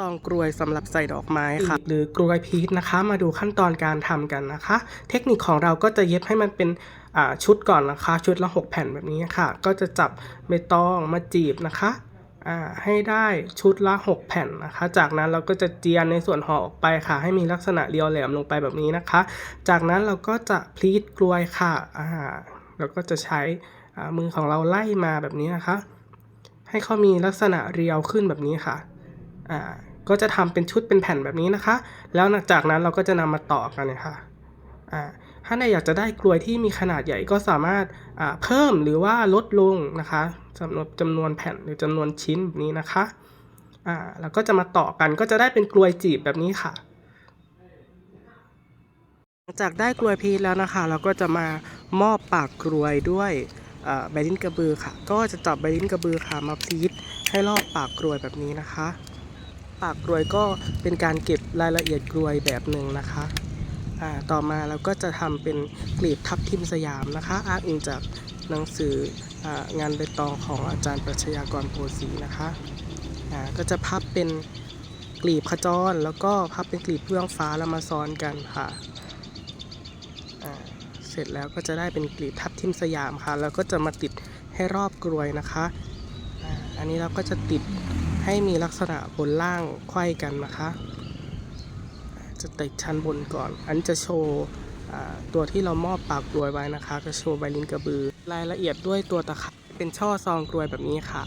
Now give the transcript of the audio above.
ซองกลวยสำหรับใส่ดอกไม้ค่ะหรือกลวยพีชนะคะ มาดูขั้นตอนการทำกันนะคะ เทคนิคของเราก็จะเย็บให้มันเป็นชุดก่อนนะคะ ชุดละ 6 แผ่นแบบนี้ค่ะ ก็จะจับใบตองมาจีบนะคะให้ได้ชุดละ 6 แผ่นนะคะ จากนั้นเราก็จะเจียนในส่วนห่อออกไปค่ะ ให้มีลักษณะเรียวแหลมลงไปแบบนี้นะคะ จากนั้นเราก็จะพลีทกลวยค่ะเราก็จะใช้มือของเราไล่มาแบบนี้นะคะ ให้เขามีลักษณะเรียวขึ้นแบบนี้ค่ะ อ่า ก็จะทำเป็นชุดเป็นแผ่นแบบนี้นะคะ แล้วจากนั้นเราก็จะนำมาต่อกันนะคะอ่าถ้าในอยากจะได้กลวยที่มีขนาดใหญ่ก็สามารถเพิ่มหรือว่าลดลงนะคะจำนวนจำนวนแผ่นหรือจำนวนชิ้นแบบนี้นะคะอ่าแล้วก็จะมาต่อกันก็จะได้เป็นกลวยจีบแบบนี้ค่ะหลังจากได้กลวยพีแล้วนะคะ เราก็จะมามอบปากกลวยด้วยใบลิ้นกระบือค่ะ ก็จะจับใบลิ้นกระบือค่ะมาพีทให้รอบปากกลวยแบบนี้นะคะ ปากกลวยก็เป็นการเก็บรายละเอียดกลวยแบบหนึ่งนะคะอ่าต่อมาเราก็จะทำเป็นกลีบทับทิมสยามนะคะอ้างอิงจากหนังสืองานใบตองของอาจารย์ปรัชญากรโพสีนะคะอ่าก็จะพับเป็นกลีบขจร แล้วก็พับเป็นกลีบเฟื่องฟ้าแล้วมาซ้อนกันค่ะเสร็จแล้วก็จะได้เป็นกลีบทับทิมสยามค่ะ แล้วก็จะมาติดให้รอบกลวยนะคะ อันนี้เราก็จะติด ให้มีลักษณะบนล่างไขว้กันนะคะ จะติดชั้นบนก่อน อันจะโชว์ตัวที่เรามอบปากกลวยไว้นะคะ จะโชว์ใบลิ้นกระบือ รายละเอียดด้วยตัวตะขาเป็นช่อซองกลวยแบบนี้ค่ะ